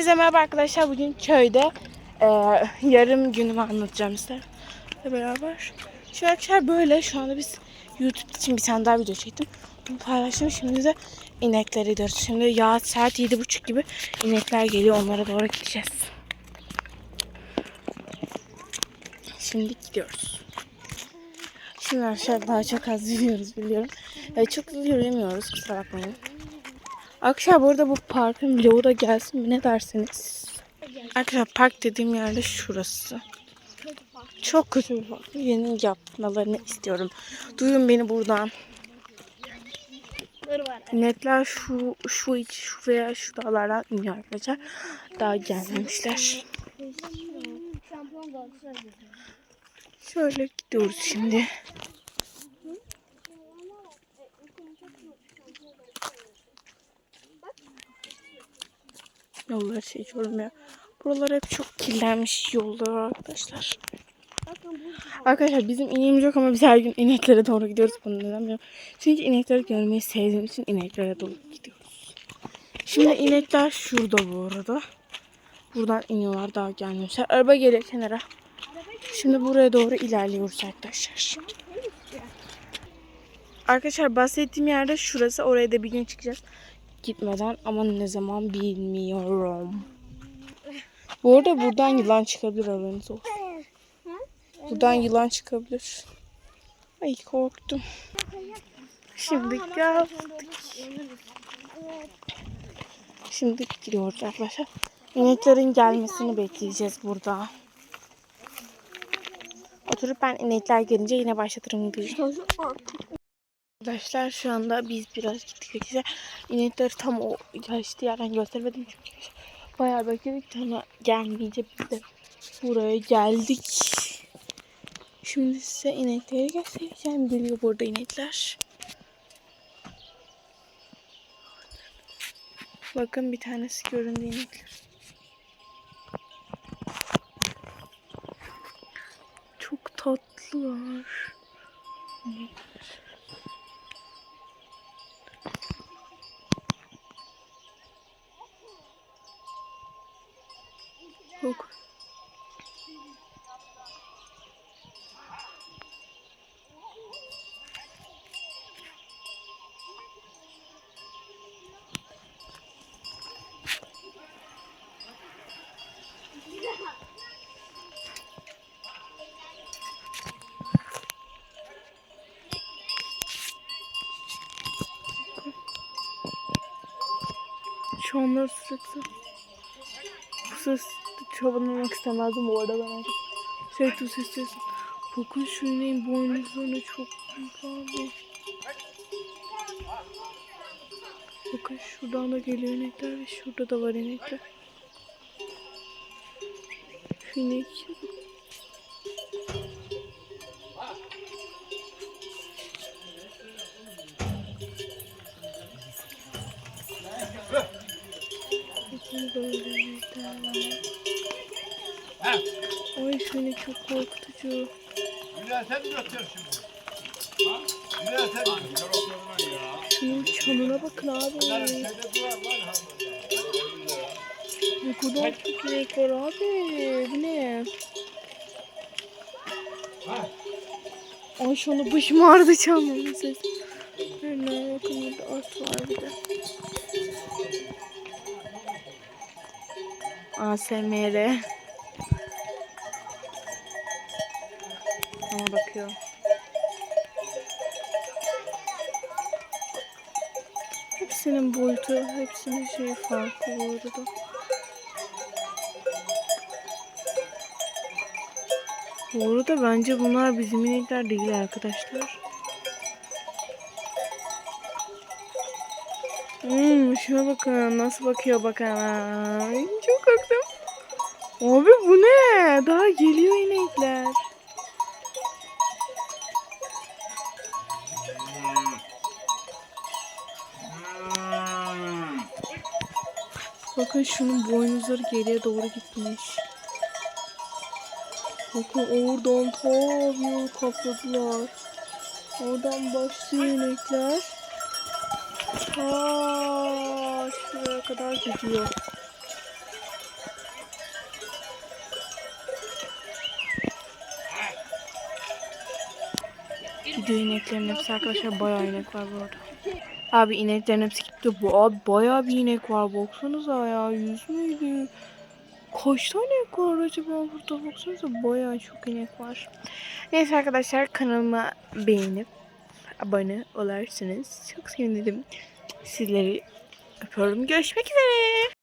Bize merhaba arkadaşlar. Bugün köyde e, yarım günümü anlatacağım size. Beraber. Şu arkadaşlar böyle. Şu anda biz YouTube için bir tane daha video çektim. Bunu paylaştım. Şimdi de inekleri gidiyoruz. Şimdi ya saat yedi buçuk gibi inekler geliyor. Onlara doğru gideceğiz. Şimdi gidiyoruz. Şimdi arkadaşlar daha çok az yürüyoruz biliyorum. E, çok yürüyemiyoruz. Kusura bakmayın. Arkadaşlar bu arada bu parkın vlogu da gelsin mi ne dersiniz? Arkadaşlar park dediğim yerde şurası. Çok kötü bir park. Yeni yapmalarını istiyorum. Duyun beni buradan. Netler şu şu iç şu veya şu dağlardan iniyor arkadaşlar. Daha gelmemişler. Şöyle gidiyoruz şimdi. Yollar hiç olmuyor. Buralar hep çok kirlenmiş yollar arkadaşlar. Arkadaşlar bizim ineğimiz yok ama biz her gün ineklere doğru gidiyoruz. Bunu neden. Çünkü inekleri görmeyi sevdiğim için ineklere doğru gidiyoruz. Şimdi inekler şurada bu arada. Buradan iniyorlar daha gelmemişler. Araba geliyor kenara. Şimdi buraya doğru ilerliyoruz arkadaşlar. Arkadaşlar bahsettiğim yerde şurası. Oraya da bir gün çıkacağız. Gitmeden ama ne zaman bilmiyorum. Bu arada buradan yılan çıkabilir haberiniz olsun. Buradan yılan çıkabilir. Ay korktum. Şimdi geldik. Şimdi gidiyoruz arkadaşlar. İneklerin gelmesini bekleyeceğiz burada. Oturup ben inekler gelince yine başlatırım videoyu. Arkadaşlar şu anda biz biraz gittik arkadaşlar. İnekleri tam o yaşlı yerden göstermedim çünkü bayağı bekledik ama gelmeyince biz de buraya geldik. Şimdi size inekleri göstereceğim. Geliyor burada inekler. Bakın bir tanesi göründü inekler. Çok tatlılar. İnekler. Yok. Şu anlar sürekli bu ses çobanlamak istemezdim bu arada ben. Sürekli bu ses ses. Bakın şu ineğin boynuzlarına çok büyük abi. Bakın şuradan da geliyor inekler ve şurada da var inekler. Şu inek. İnekler var. Ay inek çok korkutucu. Güzel sen mi götürüyorsun şimdi? Ha? Güzel sen mi götürüyorsun? Şunun çanına bakın abi. Ha. Ne kadar çok inek var abi. Bu ne? Ay şu anda başım ağrıdı çalmamın ses. Hemen yakın burada at var bir de. ASMR. Bakıyor. Hepsinin boyutu, hepsinin şeyi farklı bu arada. Bu arada bence bunlar bizim inekler değil arkadaşlar. Hmm, şuna bakın nasıl bakıyor bakın. Ay, Çok korktum. Abi bu ne? Daha geliyor inekler. Bakın şunun boynuzları geriye doğru gitmiş. Bakın oradan ta yol kapladılar. Oradan başlıyor inekler. Ta şuraya kadar gidiyor. Gidiyor ineklerin hepsi arkadaşlar bayağı inek var bu arada. Abi ineklerin hepsi gitti. Bu abi bayağı bir inek var. Baksanıza ya. Yüz müydü? Kaç tane inek var acaba burada? Baksanıza bayağı çok inek var. Neyse arkadaşlar kanalıma beğenip abone olursanız çok sevinirim. Sizleri öpüyorum. Görüşmek üzere.